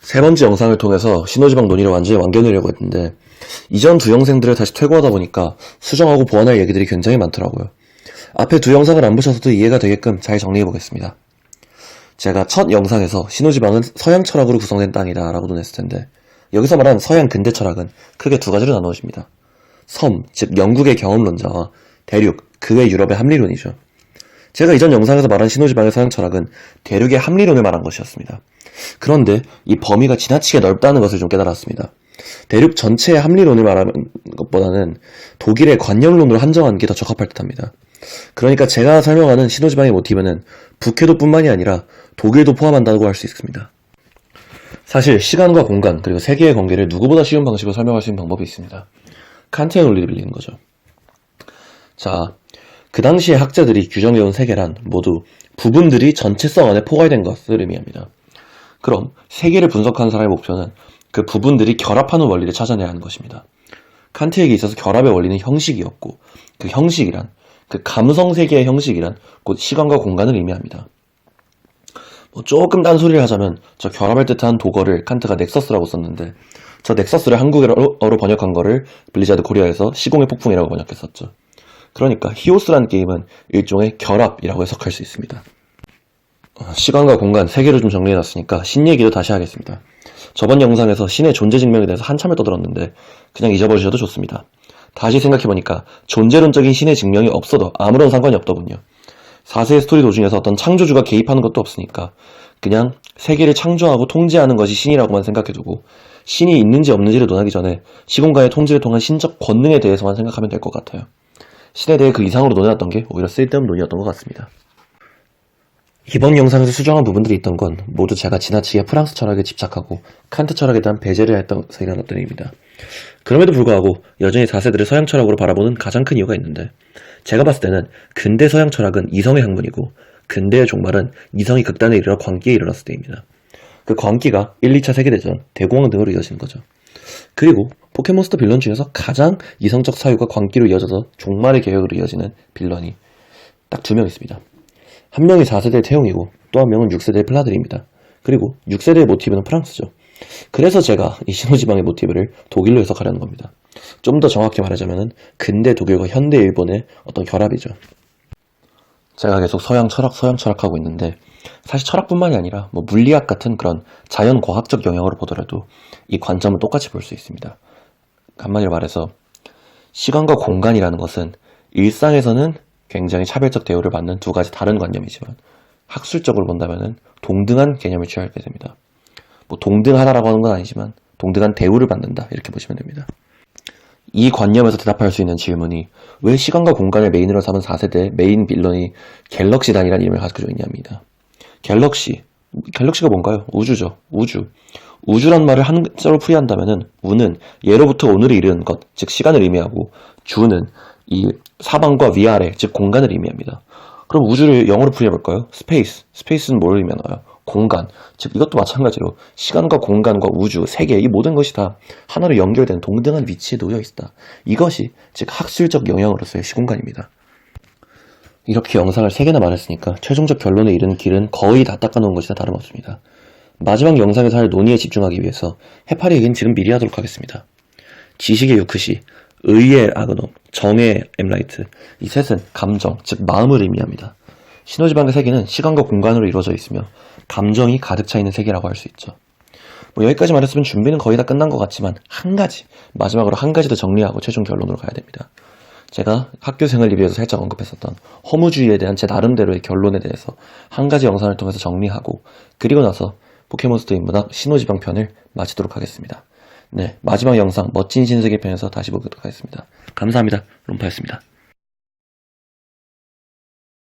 세 번째 영상을 통해서 신호지방 논의를 완전히 완결내려고 했는데 이전 두 영상들을 다시 퇴고하다 보니까 수정하고 보완할 얘기들이 굉장히 많더라고요. 앞에 두 영상을 안 보셔서도 이해가 되게끔 잘 정리해 보겠습니다. 제가 첫 영상에서 신호지방은 서양 철학으로 구성된 땅이다 라고 논했을 텐데 여기서 말한 서양 근대 철학은 크게 두 가지로 나누어집니다. 섬, 즉 영국의 경험론자와 대륙, 그 외 유럽의 합리론이죠. 제가 이전 영상에서 말한 신호지방의 서양 철학은 대륙의 합리론을 말한 것이었습니다. 그런데 이 범위가 지나치게 넓다는 것을 좀 깨달았습니다. 대륙 전체의 합리론을 말하는 것보다는 독일의 관념론으로 한정하는 게 더 적합할 듯합니다. 그러니까 제가 설명하는 신호지방의 모티브는 북해도뿐만이 아니라 독일도 포함한다고 할 수 있습니다. 사실 시간과 공간 그리고 세계의 관계를 누구보다 쉬운 방식으로 설명할 수 있는 방법이 있습니다. 칸트의 논리를 빌리는 거죠. 자, 그 당시에 학자들이 규정해온 세계란 모두 부분들이 전체성 안에 포괄된 것을 의미합니다. 그럼 세계를 분석하는 사람의 목표는 그 부분들이 결합하는 원리를 찾아내야 하는 것입니다. 칸트에게 있어서 결합의 원리는 형식이었고 그 형식이란 그 감성 세계의 형식이란 곧 시간과 공간을 의미합니다. 뭐 조금 딴소리를 하자면 저 결합을 뜻한 도거를 칸트가 넥서스라고 썼는데 저 넥서스를 한국어로 번역한 거를 블리자드 코리아에서 시공의 폭풍이라고 번역했었죠. 그러니까 히오스란 게임은 일종의 결합이라고 해석할 수 있습니다. 어, 시간과 공간 세 개를 좀 정리해놨으니까 신 얘기도 다시 하겠습니다. 저번 영상에서 신의 존재 증명에 대해서 한참을 떠들었는데 그냥 잊어버리셔도 좋습니다. 다시 생각해보니까 존재론적인 신의 증명이 없어도 아무런 상관이 없더군요. 4세의 스토리 도중에서 어떤 창조주가 개입하는 것도 없으니까 그냥 세계를 창조하고 통제하는 것이 신이라고만 생각해두고 신이 있는지 없는지를 논하기 전에 시공간의 통제를 통한 신적 권능에 대해서만 생각하면 될 것 같아요. 신에 대해 그 이상으로 논해놨던 게 오히려 쓸데없는 논의였던 것 같습니다. 이번 영상에서 수정한 부분들이 있던 건 모두 제가 지나치게 프랑스 철학에 집착하고 칸트 철학에 대한 배제를 했던서 일어났던 일입니다. 그럼에도 불구하고 여전히 4세들을 서양 철학으로 바라보는 가장 큰 이유가 있는데 제가 봤을 때는 근대 서양 철학은 이성의 학문이고 근대의 종말은 이성이 극단에 이르러 광기에 이르렀을 때입니다. 그 광기가 1, 2차 세계대전, 대공황 등으로 이어지는 거죠. 그리고 포켓몬스터 빌런 중에서 가장 이성적 사유가 광기로 이어져서 종말의 계획으로 이어지는 빌런이 딱 두 명 있습니다. 한 명이 4세대의 태용이고 또 한 명은 6세대의 플라들입니다. 그리고 6세대의 모티브는 프랑스죠. 그래서 제가 이 신호지방의 모티브를 독일로 해석하려는 겁니다. 좀 더 정확히 말하자면 근대 독일과 현대 일본의 어떤 결합이죠. 제가 계속 서양 철학, 서양 철학 하고 있는데 사실 철학뿐만이 아니라 뭐 물리학 같은 그런 자연 과학적 영역으로 보더라도 이 관점은 똑같이 볼 수 있습니다. 한마디로 말해서 시간과 공간이라는 것은 일상에서는 굉장히 차별적 대우를 받는 두 가지 다른 관념이지만 학술적으로 본다면 동등한 개념을 취하게 됩니다. 뭐 동등하다라고 하는 건 아니지만 동등한 대우를 받는다 이렇게 보시면 됩니다. 이 관념에서 대답할 수 있는 질문이 왜 시간과 공간을 메인으로 삼은 4세대 메인 빌런이 갤럭시단이라는 이름을 가지고 있냐입니다. 갤럭시, 갤럭시가 뭔가요? 우주죠. 우주. 우주란 말을 한자로 풀이한다면 은 우는 예로부터 오늘을 이르는 것, 즉 시간을 의미하고 주는 이 사방과 위아래, 즉 공간을 의미합니다. 그럼 우주를 영어로 풀이해볼까요? 스페이스. 스페이스는 뭘 의미하나요? 공간. 즉 이것도 마찬가지로 시간과 공간과 우주, 세계 이 모든 것이 다 하나로 연결된 동등한 위치에 놓여 있다. 이것이 즉 학술적 영역으로서의 시공간입니다. 이렇게 영상을 3개나 말했으니까 최종적 결론에 이르는 길은 거의 다 닦아놓은 것이나 다름없습니다. 마지막 영상에서 할 논의에 집중하기 위해서 해파리 얘기는 지금 미리 하도록 하겠습니다. 지식의 유크시, 의의 아그놈, 정의 엠라이트 이 셋은 감정, 즉 마음을 의미합니다. 신호지방의 세계는 시간과 공간으로 이루어져 있으며 감정이 가득 차 있는 세계라고 할 수 있죠. 뭐 여기까지 말했으면 준비는 거의 다 끝난 것 같지만 한 가지 마지막으로 한 가지 더 정리하고 최종 결론으로 가야 됩니다. 제가 학교 생활 리뷰에서 살짝 언급했었던 허무주의에 대한 제 나름대로의 결론에 대해서 한 가지 영상을 통해서 정리하고 그리고 나서 포켓몬스터 인문학 신호지방 편을 마치도록 하겠습니다. 네, 마지막 영상 멋진 신세계 편에서 다시 보도록 하겠습니다. 감사합니다. 롬파였습니다.